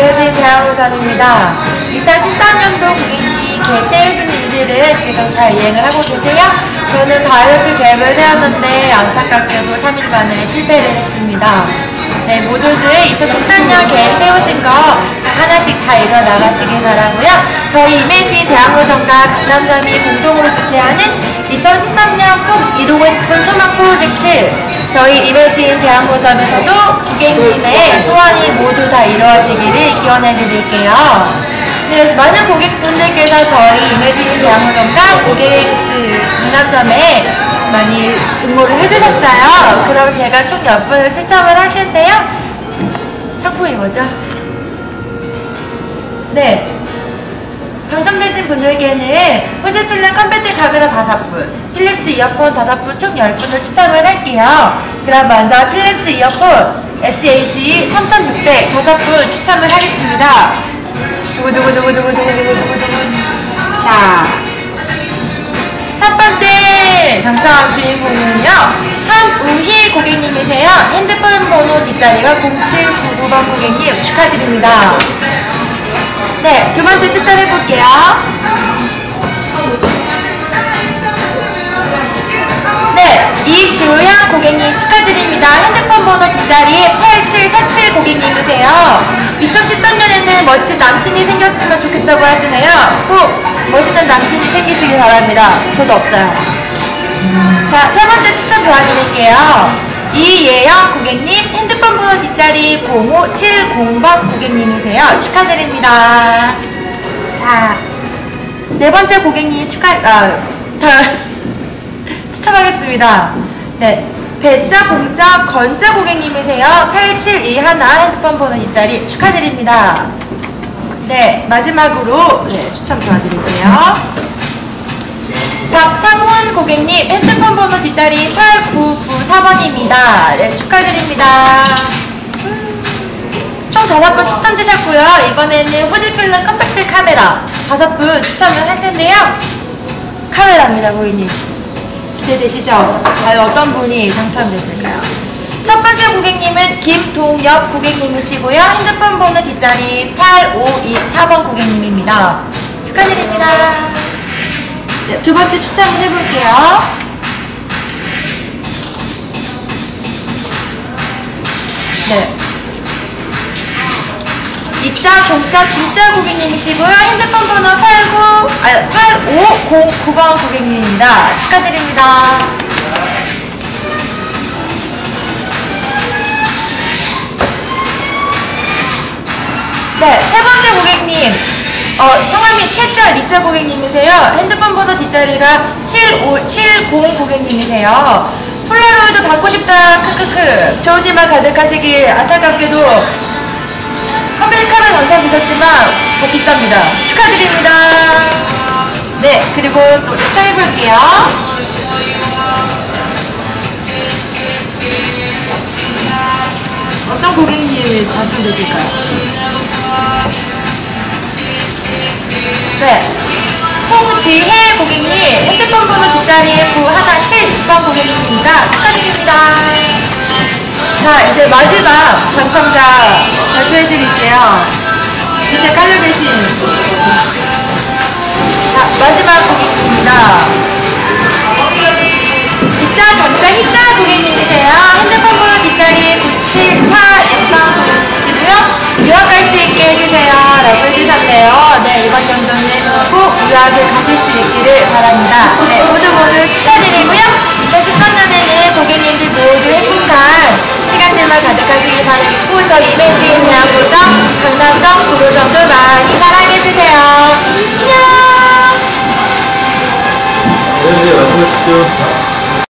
대항우점입니다. 2013년도 고객님 계획 세우신 일들은 지금 잘 이행을 하고 계세요? 저는 다이어트 계획을 세웠는데 안타깝게도 3일 만에 실패를 했습니다. 네, 모두들 2013년 계획 세우신 거 하나씩 다 이뤄 나가시길 바라고요. 저희 이메이지 대학로점과 강남점이 공동으로 주최하는 2013년 꼭 이루고 싶은 소망 프로젝트 저희 이메이지 대학로점에서도 고객님의 소원이 모두 다 이루어지기를 기원해 드릴게요. 네, 많은 고객분들께서 저희 이메이지 대학로점과 고객 그 강남점에 많이 응모를 해주셨어요. 그럼 제가 총몇 분을 추첨을 할 텐데요. 상품이 뭐죠? 네. 당첨되신 분들께는 호즈필름 컴팩트 카메라 5분, 필립스 이어폰 5분 총 10분을 추첨을 할게요. 그럼 먼저 필립스 이어폰 SH 3600 5분 추첨을 하겠습니다. 두구두구두구두구두구두구두구 자, 첫 번째 당첨 주인공은요. 한우희 고객님이세요. 핸드폰 번호 뒷자리가 0799번 고객님 축하드립니다. 네, 두 번째 추천해 볼게요. 이주현 고객님 축하드립니다. 핸드폰 번호 뒷자리 8747 고객님이세요. 2013년에는 멋진 남친이 생겼으면 좋겠다고 하시네요. 꼭 멋있는 남친이 생기시길 바랍니다. 저도 없어요. 자, 세 번째 추천 도와드릴게요. 이예영 고객님 핸드폰 번호 뒷자리 0570번 고객님이세요. 축하드립니다. 자, 네 번째 고객님 축하, 아, 다, 추첨하겠습니다. 네. 배자 공자 건자 고객님이세요. 8721 핸드폰 번호 뒷자리 축하드립니다. 네, 마지막으로 네, 추첨 도와드릴게요. 박상훈 고객님 핸드폰 번호 뒷자리 8994번입니다. 네, 축하드립니다. 총 다섯 분 추첨되셨고요. 이번에는 후지필름 컴팩트 카메라 다섯 분 추첨을 할 텐데요. 카메라입니다, 고객님. 기대되시죠? 과연 어떤 분이 당첨되실까요? 첫 번째 고객님은 김동엽 고객님이시고요. 핸드폰 번호 뒷자리 8524번 고객님입니다. 축하드립니다. 네, 두 번째 추첨을 해볼게요. 네. 이자 공짜 진짜 고객님이시고요. 핸드폰 번호 89, 아, 8509번 고객님입니다. 축하드립니다. 네, 세 번째 고객님. 어, 성함이 최자 리자 고객님이세요. 핸드폰 번호 뒷자리가 7570 고객님이세요. 폴라로이드 받고 싶다. 크크크. 좋은 일만 가득하시길 안타깝게도 컴퓨터 카메라 당첨되셨지만 더 비쌉니다. 축하드립니다. 네, 그리고 또 추천해볼게요. 어떤 고객님이 당첨되실까요? 네. 홍지혜 고객님, 핸드폰 번호 뒷자리에 9172번 고객님입니다. 축하드립니다. 자, 이제 마지막 당첨자 발표해드릴게요. 밑에 깔려 계신. 꼭 유학을 가실 수 있기를 바랍니다. 네, 모두 모두 축하드리고요. 2013년에는 고객님들 모두 행복한 시간들만 가득하시길 바라고 저 이메이지 대학교